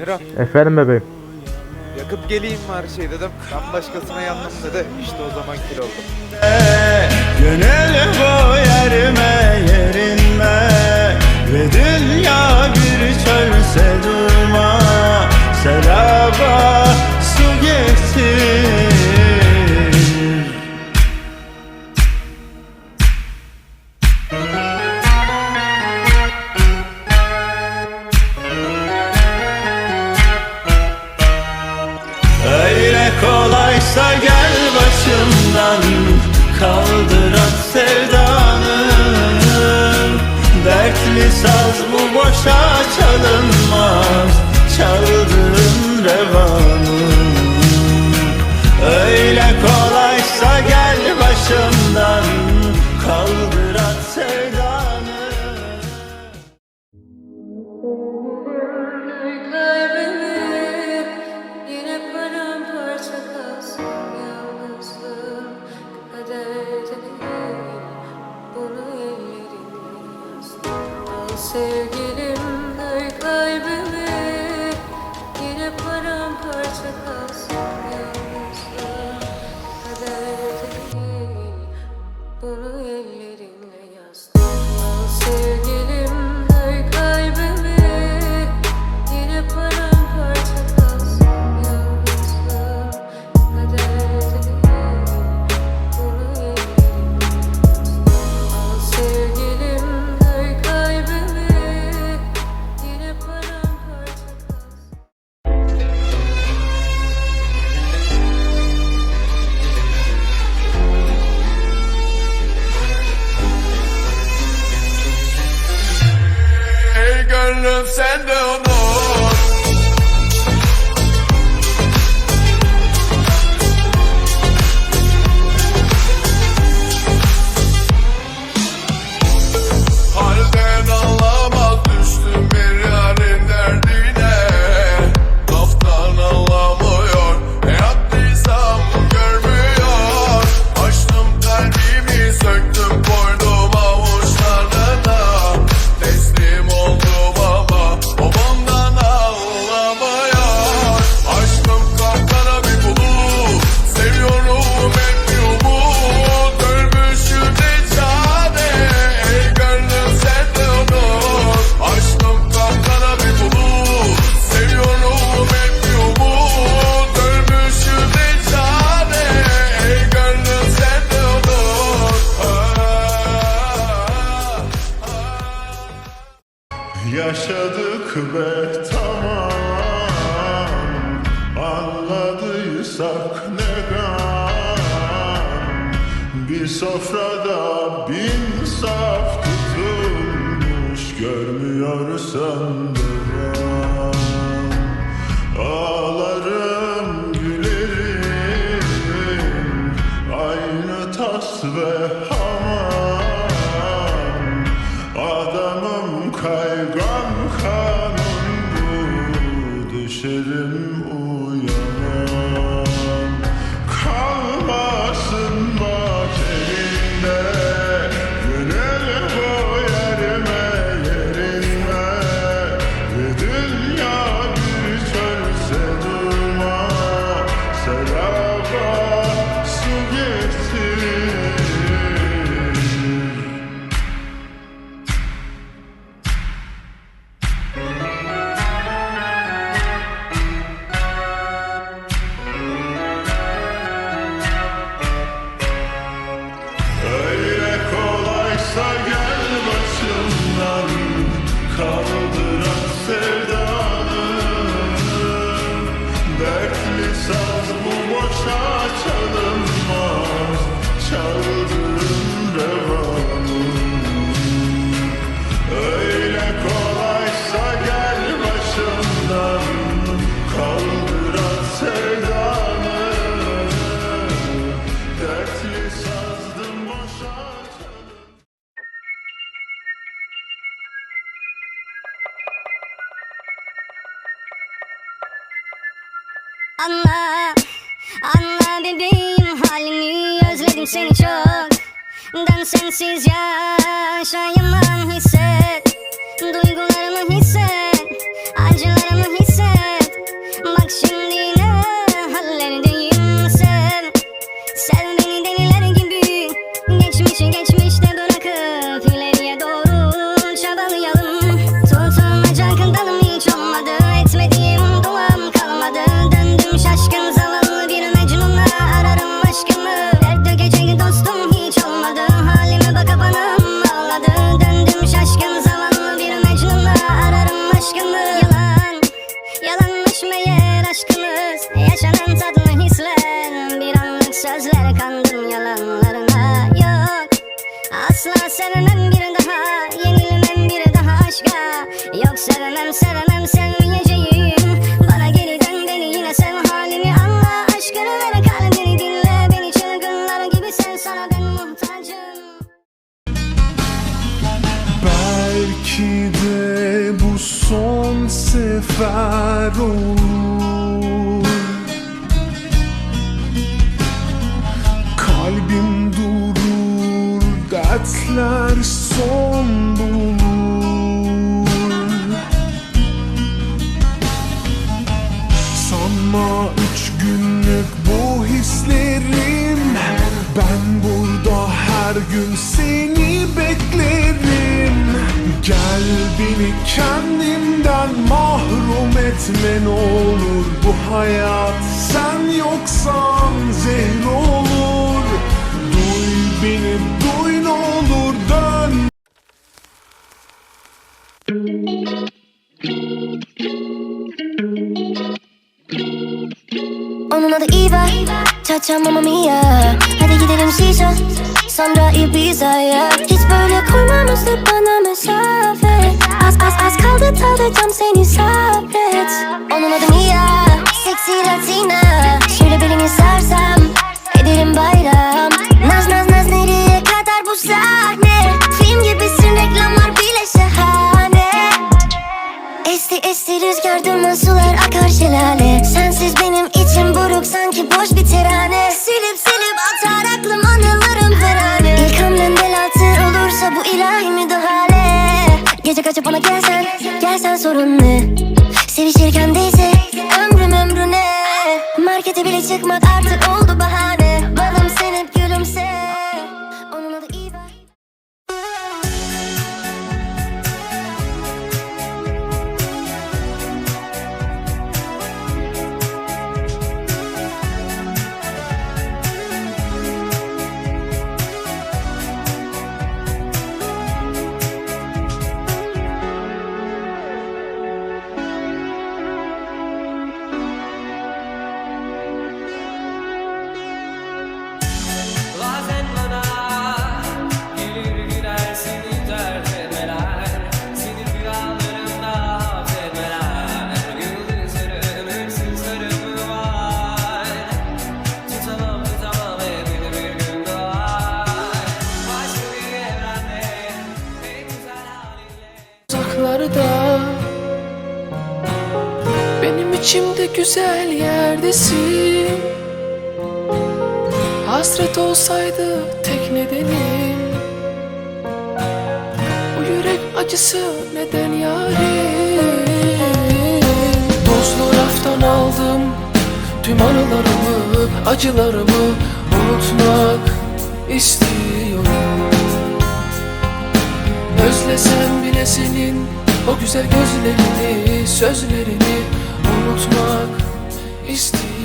Emirhan Efendim bebeğim. yakıp geleyim mi her şey dedim. Ben başkasına yandım dedi. İşte o zaman kil oldum. Gönül bu yerime yerinme Ve dünya bir çölse durma Seraba çaldın revanı Öyle kolaysa gel başımdan kaldır at sevdanı. Kaybedip yine paramparça kalsın yalnızlığım. Kaderde bunu ellerimle Al sevgilim sofrada bin saf tutulmuş görmüyorsan da. seni çok Ben sensiz yaşayamam hisset Duygularımı hisset Acılarımı hisset Bak şimdi Sevmem sevemem sevmeyeceğim Bana geri beni yine sev halimi anla. Aşkını ver kalbini dinle. Beni çılgınlar gibi sev sana ben muhtacım. Belki de bu son sefer olur. Kalbim durur dertler son Sanma üç günlük bu hislerim. Ben burada her gün seni beklerim. Gel beni kendimden mahrum etme ne olur. Bu hayat sen yoksan zehir olur Onun adı Eva. Cha-cha mamma mia Hadi gidelim şişe Sonra Ibiza'ya. Hiç böyle koymamıştı bana mesafe. Az az az kaldı tadacağım seni sabret. Onun adı Mia. Sexy Latina. Şöyle belini sarsam Ederim bayram. Naz naz naz nereye kadar bu sahne? Film gibisin reklamlar bile şahane. Esti esti rüzgar durma sular akar şelale boş bir terane. Silip silip atar aklım anılarım perane İlk hamlen bel altı olursa bu ilahi müdahale. Gece kaçıp bana gelsen, gelsen sorun ne? Sevişirken değse ömrüm ömrüne. Markete bile çıkmak artık oldu bahane İçimde güzel yerdesin. Hasret olsaydı tek nedenim. Bu yürek acısı neden yarim? Tozlu raftan aldım Tüm anılarımı, acılarımı unutmak istiyorum. Özlesem bile senin o güzel gözlerini, sözlerini unutmak istiyorum